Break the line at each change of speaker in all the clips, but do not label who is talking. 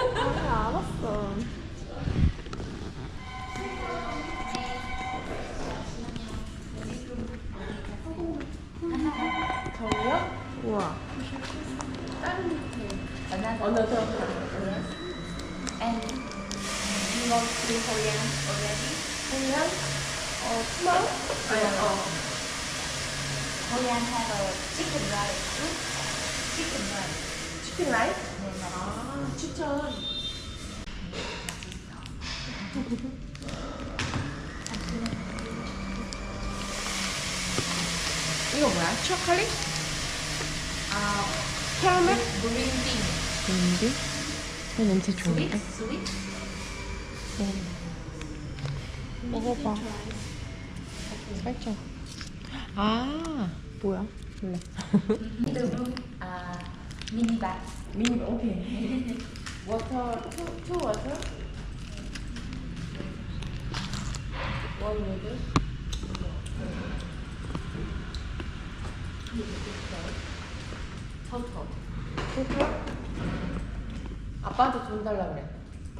알았어. 저기요? 우와.
Another. And you want to Korean already?
그냥 어 투마?
아니, 어. Korean have a chicken rice. soup. Chicken rice.
치킨 라이스?
네, 맞아요.
아 추천. 이거 뭐야? 초콜릿?
아,
캐러멜?
bean.
좋은데? 이 냄새 좋은데?
Sweet, sweet.
먹어봐. 살짝. 아, 뭐야? 몰라.
Mini bag.
미니, 오케이. 워터, 투, 투 워터? 원우 드?
Total.
토탈? 아빠한테 돈 달라 그래.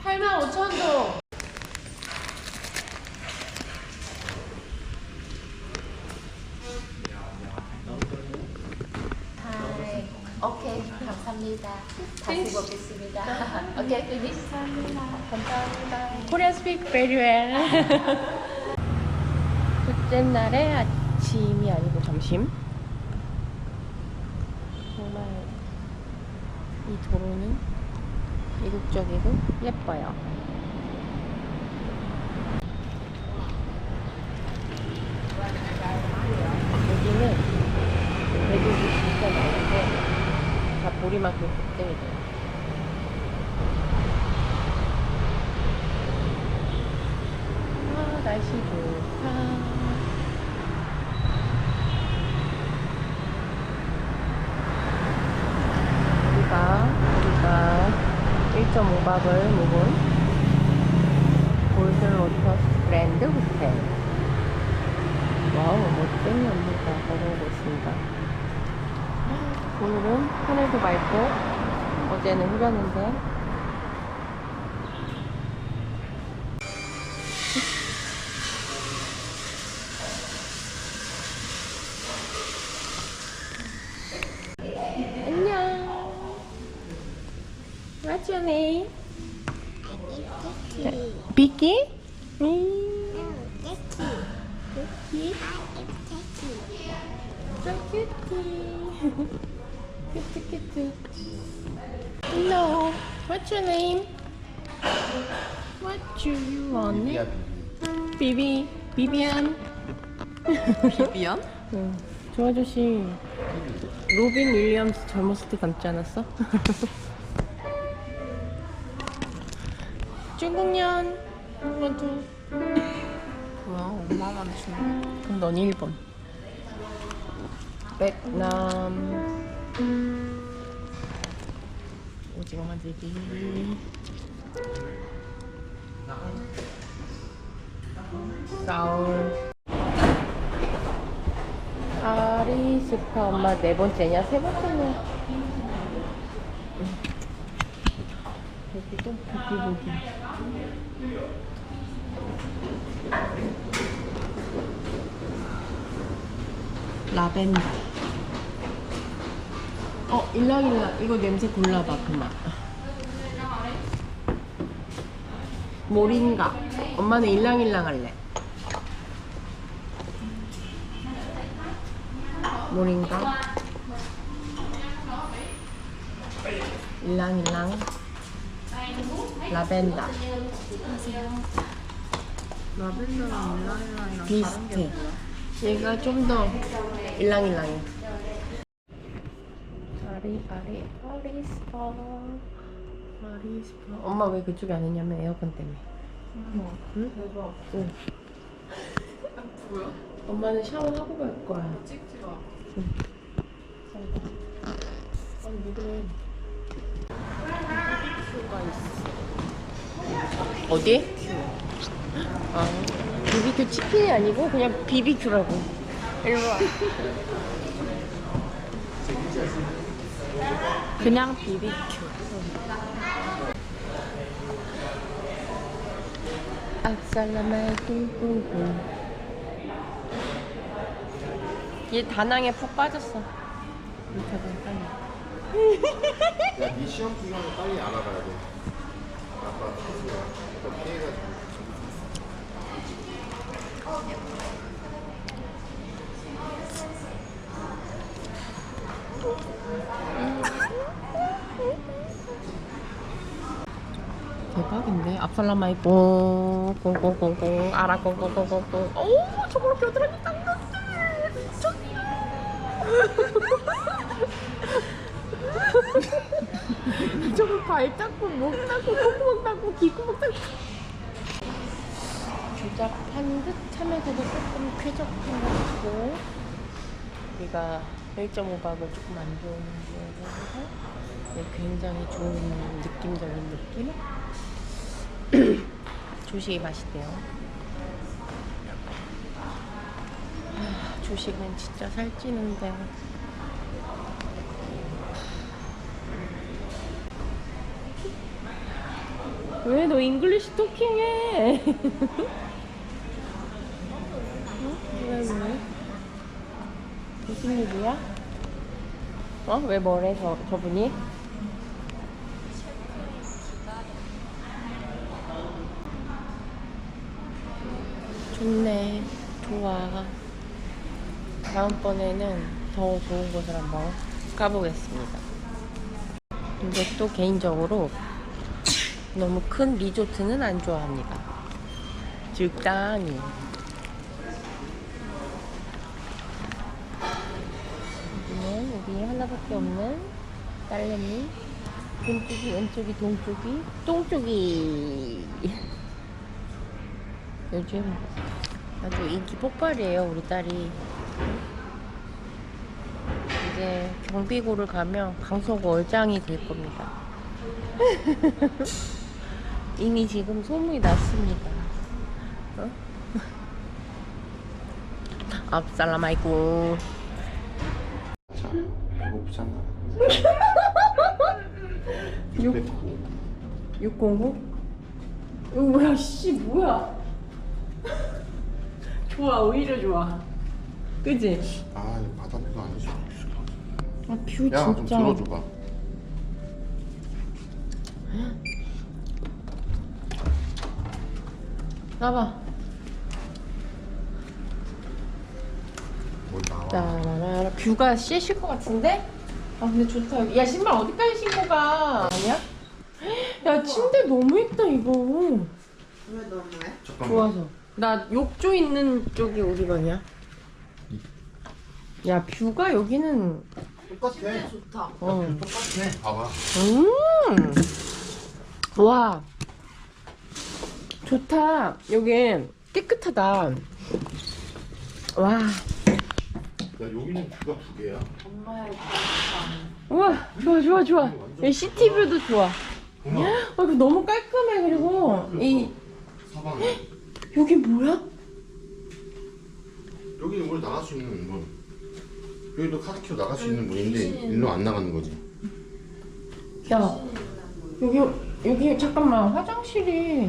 8만 5천 동!
Okay, 감사합니다. 다시 보겠습니다. Okay, finish. 감사합니다.
Korean speak very well. 둘째 날의 아침이 아니고 점심. 정말 이 도로는 이국적이고 예뻐요. 여기는 배들이 진짜 많은데 다 보리만큼 걱정이 돼요 아, 날씨 좋다. 우리가, 우리가 1.5박을 묵은 골든 로터스 그랜드 호텔. 와우, 멋쟁이 언니가 걸어오고 있습니다. 오늘은 하늘도 맑고, 어제는 흐렸는데, 안녕. What's your name? 비키? 음. 비키? So cute. cute, cute. Hello. What's your name? What do you want? 비비. 비비안.
비비안?
응. 저 아저씨 로빈 윌리엄스 젊었을 때 닮지 않았어? 중국년 한번더
뭐야 엄마만 주는
그럼 넌 1번 베트남 오징어 만들기. 사울. 아리 스파 엄마 네 번째냐? 세 번째냐? 여기도 보기보기. 라벤더 어 일랑일랑 이거 냄새 골라봐 그만. 모린가. 엄마는 일랑일랑 할래. 모린가. 일랑일랑. 라벤더.
라벤더랑 일랑일랑이랑
비슷해 얘가 좀 더 일랑일랑해 아리아리 아리스파 아리스파 엄마 왜 그쪽에 안 했냐면 에어컨 때문에 응?
대박
응.
뭐야?
엄마는 샤워하고 갈 거야
찍지 마
아니 왜 그래 큐가 있어 어디? 아 비비큐 치킨이 아니고 그냥 비비큐라고 일로 와. 그냥 BBQ. 아살라말쿰 뿡뿡. 얘 다낭에 푹 빠졌어. 이렇게 빨리.
야, 네 시험 기간을 빨리 알아봐야 돼. 아빠 또 피해가지고.
대박인데? 압살라마이 꽁꽁꽁꽁꽁 알아 꽁꽁꽁꽁꽁 오 저걸 겨드랑이 닦는데 미쳤네 저걸 발 닦고 목 닦고 콧구멍 닦고 귀구멍 닦고. 조잡한 듯 하면서도 조금 쾌적한 것 같고 여기가 1.5박을 조금 안 좋은 데라서 네, 굉장히 좋은 느낌적인 느낌 조식이 맛있대요. 아, 조식은 진짜 살찌는데. 왜 너 잉글리시 토킹해? 어? 왜 왜? 무슨 일이야? 어? 왜 뭐래 저, 저분이? 좋네. 좋아. 다음번에는 더 좋은 곳을 한번 가보겠습니다. 근데 또 개인적으로 너무 큰 리조트는 안 좋아합니다. 적당히. 여기는 우리 하나밖에 없는 딸내미. 왼쪽이, 왼쪽이, 동쪽이, 똥쪽이. 요즘 아주 인기 폭발이에요 우리 딸이 이제 경비고를 가면 강석 월장이 될 겁니다 이미 지금 소문이 났습니다 어? 압살라마이고
자, 배고프잖아.
6
609.
609? 이거 뭐야 씨 뭐야 좋아 오히려 좋아 그지?
아, 이거 바다뷰가 아니지.
아, 뷰
야, 좀
진짜
들어줘봐.
나봐
뭘 나와.
따라라라 뷰가 쎄실 것 같은데? 아 근데 좋다 야 신발 어디까지 신고 가 아니야? 야 침대 너무 있다 이거
잠깐만.
좋아서 나 욕조 있는 쪽이 어디 가냐? 야 뷰가 여기는
똑같아. 좋다.
어.
똑같아. 봐봐.
음. 와. 좋다. 여기 깨끗하다. 와.
야, 여기는 뷰가 두 개야.
우와. 좋아, 좋아, 좋아. 이 시티뷰도 좋아. 아, 이거 너무 깔끔해. 그리고 이
사방에.
여기 뭐야?
여기는 원래 나갈 수 있는 문. 여기도 카드키로 나갈 수 있는 문인데 일로 안 나가는 거지.
야. 여기 여기 잠깐만. 화장실이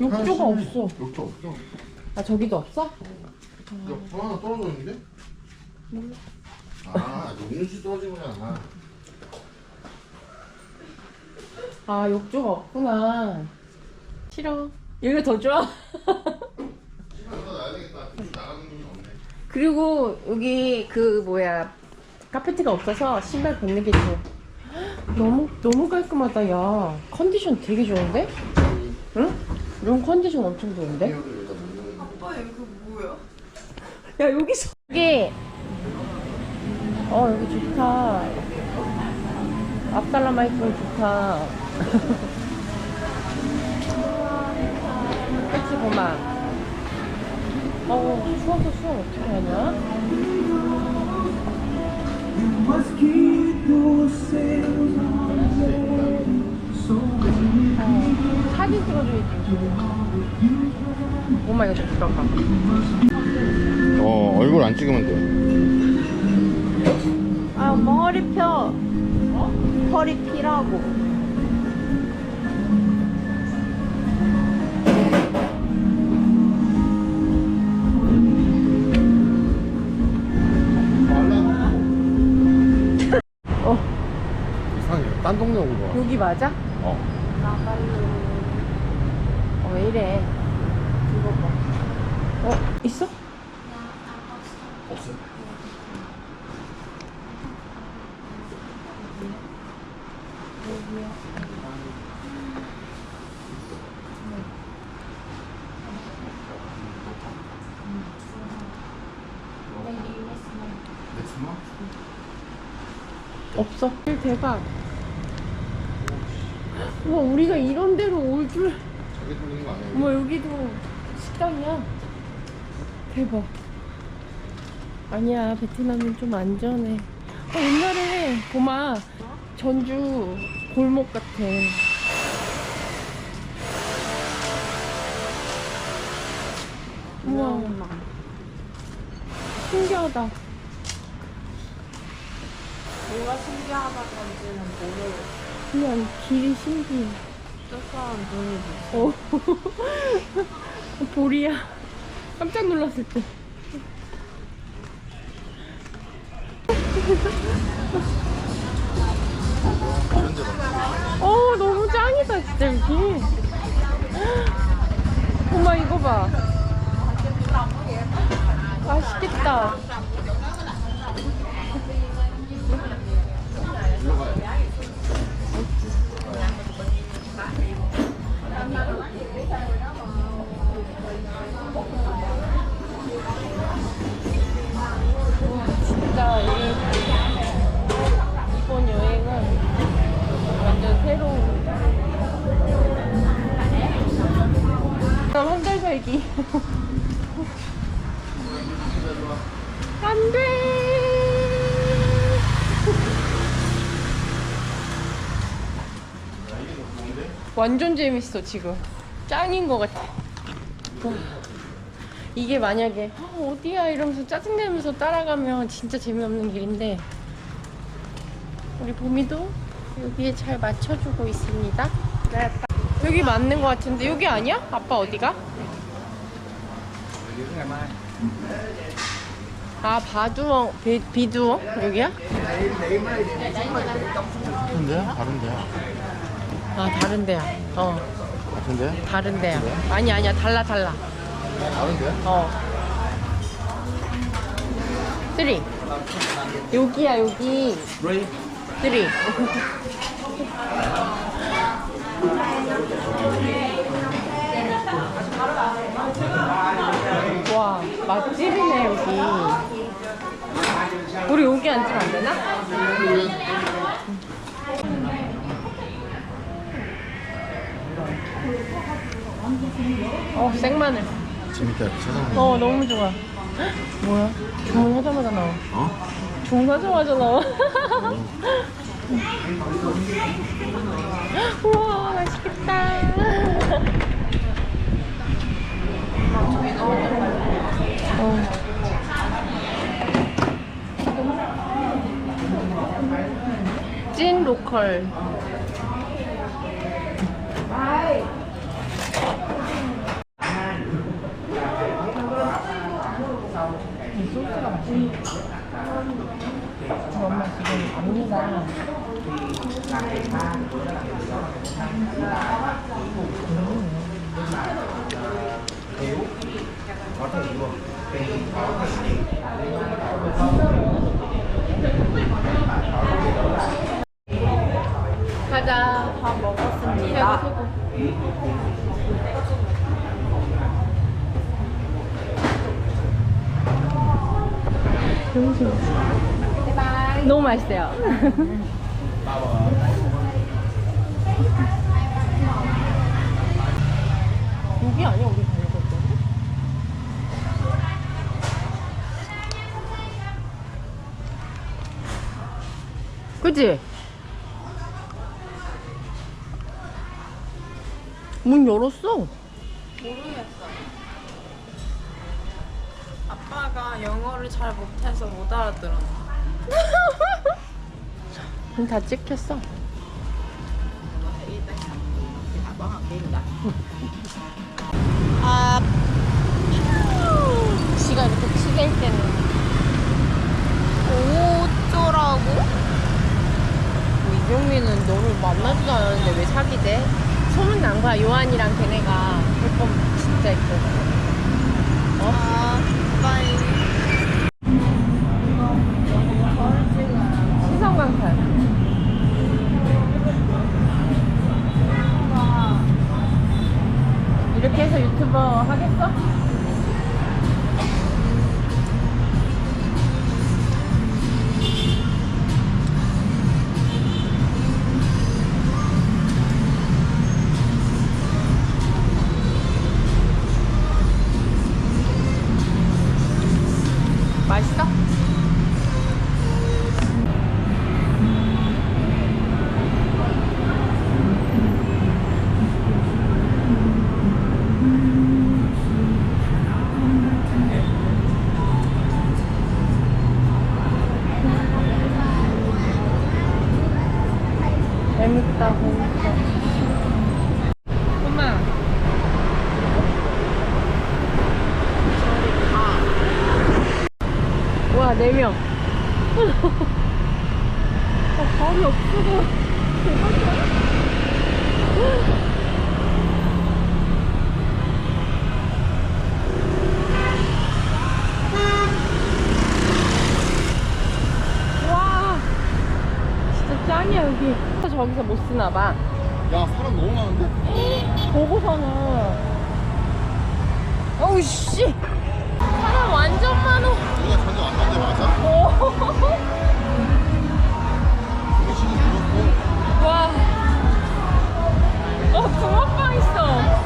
욕조가 없어.
욕조 없어.
아, 저기도 없어?
야, 뭐 하나 떨어져 있는데? 아, 음료수 떨어진 거잖아.
아, 욕조가 없구나. 싫어. 여기가 더 좋아.
나야. 나가는 없네.
그리고 여기 그 뭐야 카페트가 없어서 신발 벗는 게 좋아. 너무 너무 깔끔하다 야 컨디션 되게 좋은데? 응? 룸 컨디션 엄청 좋은데?
이거를 거.
아빠 이거 뭐야?
야 여기서 여기 어 여기 좋다 압살라마이크 좋다 그치 고마 어 추워서 수업 어떻게 하냐? 어, 사진 찍어줘야지 오마 이거 좀 들어가
어 얼굴 안 찍으면
돼아 엄마 허리 펴. 허리 피라고.
여기 맞아?
어
어, 왜 이래? 이거 봐. 어, 있어?
없어 맥스마?
없어. 대박. 와, 우리가 이런 데로 올 줄.
자기 돌리는 거 아니야?
어머, 여기도 식당이야. 대박. 아니야, 베트남은 좀 안전해. 어, 옛날에, 고마, 전주 골목 같아. 우와. 신기하다.
뭐가 신기하다 건지는 모르겠어.
그냥 길이 신기해.
뜨거운 눈이. 어.
보리야. 깜짝 놀랐을 때.
이런 데 봐.
어, 너무 짱이다, 진짜, 여기. 엄마, 이거 봐. 맛있겠다. 새로운 살기. 안돼! 완전 재밌어 지금. 짱인 것 같아. 와. 이게 만약에 아, 어디야? 이러면서 짜증내면서 따라가면 진짜 재미없는 길인데 우리 봄이도 여기에 잘 맞춰주고 있습니다. 여기 맞는 것 같은데 여기 아니야? 아빠 어디가? 아 바두엉 비, 비두엉 여기야?
같은데? 다른데?
아 다른 데야. 어
같은데?
다른 데야. 아니 아니야 달라 달라.
다른데?
어. 쓰리. 여기야 여기. 쓰리. 와 맛집이네 여기. 우리 여기 앉으면 안 되나? 어 생마늘.
재밌다 이렇게 찾아보는
어 너무 좋아. 헉, 뭐야? 주문하자마자 나와.
어?
주문하자마자 나와. 우와 맛있겠다. 어. 찐 로컬. 이 소스가 맛있네. 우리 엄마 지금 언니가 가자.
다 먹었습니다.
너무 좋아. 너무 맛있어요. 여기 아니야 우리 거 그치? 문 열었어.
아빠가 엄마가 영어를 잘 못해서 못 알아들어.
그럼 다 찍혔어.
아,
지가 이렇게 치댈 때는
어쩌라고?
뭐 이경민은 너를 만나지도 않았는데 왜 사귀대? 소문 난 거야 요한이랑 걔네가 그건 진짜 있고
아, 빠이.
이렇게 해서 유튜버 하겠어? 4명. 아 어, 발이 없어서. 대박이야 짱이야 여기. 저기서 못 쓰나봐.
야 사람 너무 많은데?
보고서는. 어우씨. 사람 완전 많어
우리가 전혀 안 간데 맞아?
오.
그렇고
와. 어, 붕어빵 있어.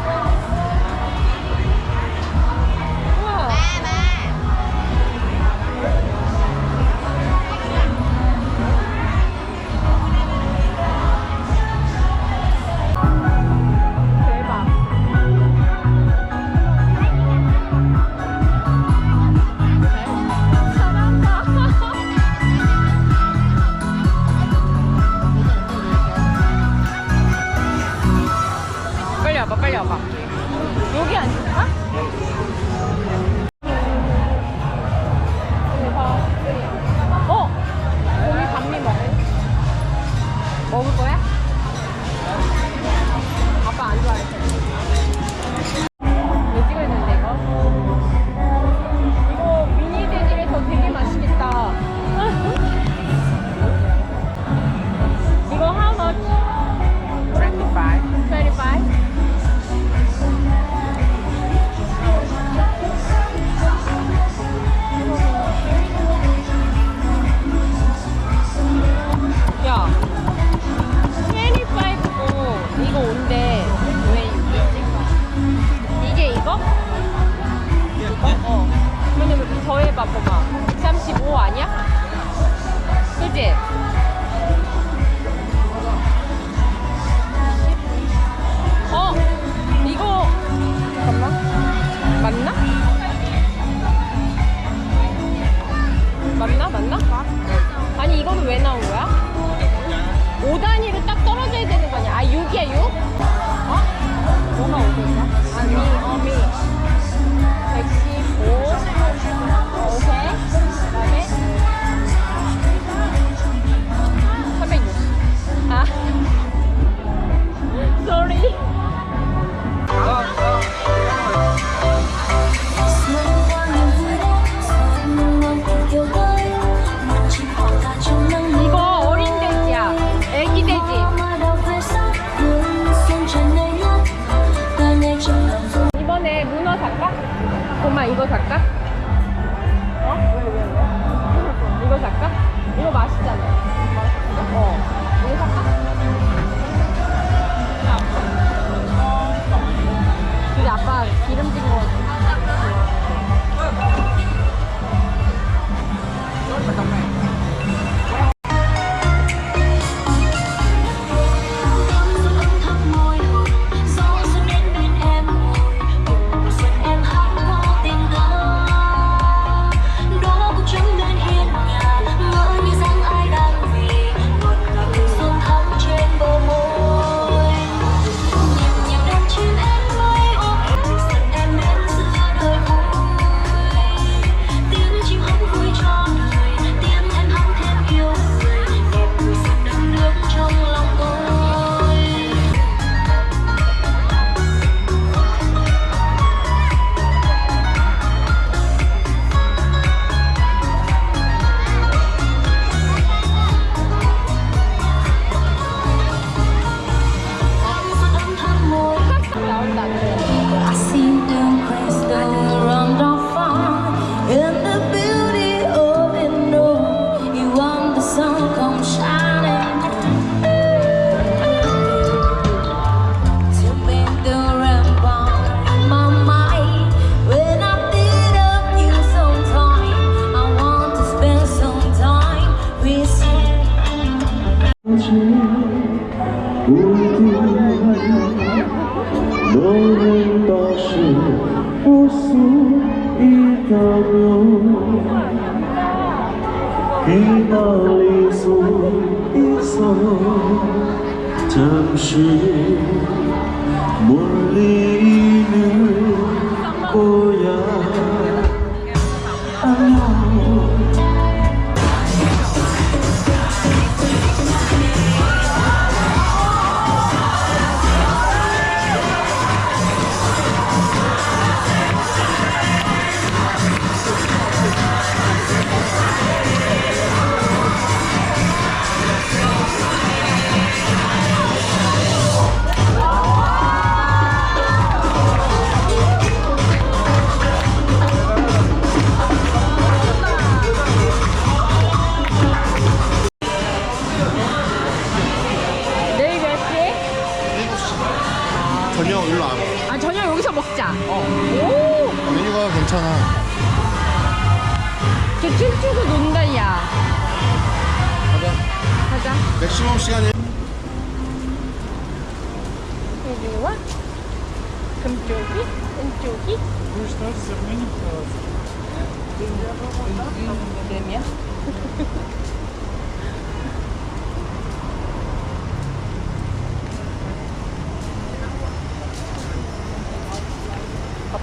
是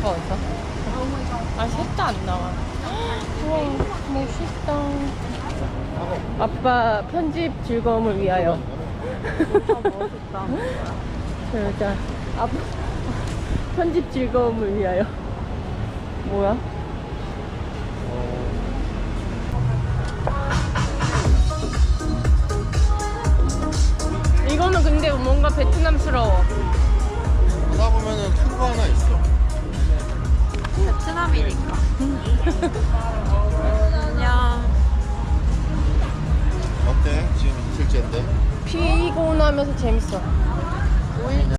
아빠 어디서? 아, 셋도 안 나와. 우와, 멋있다. 아빠 편집 즐거움을 위하여. 멋있다. 자, 아빠 편집 즐거움을 위하여. 뭐야? 이거는 근데 뭔가 베트남스러워.
보다 보면은 투구 하나 있어.
사람이니까. 그냥
어때? 지금 이틀째인데?
피곤하면서 재밌어. 오히려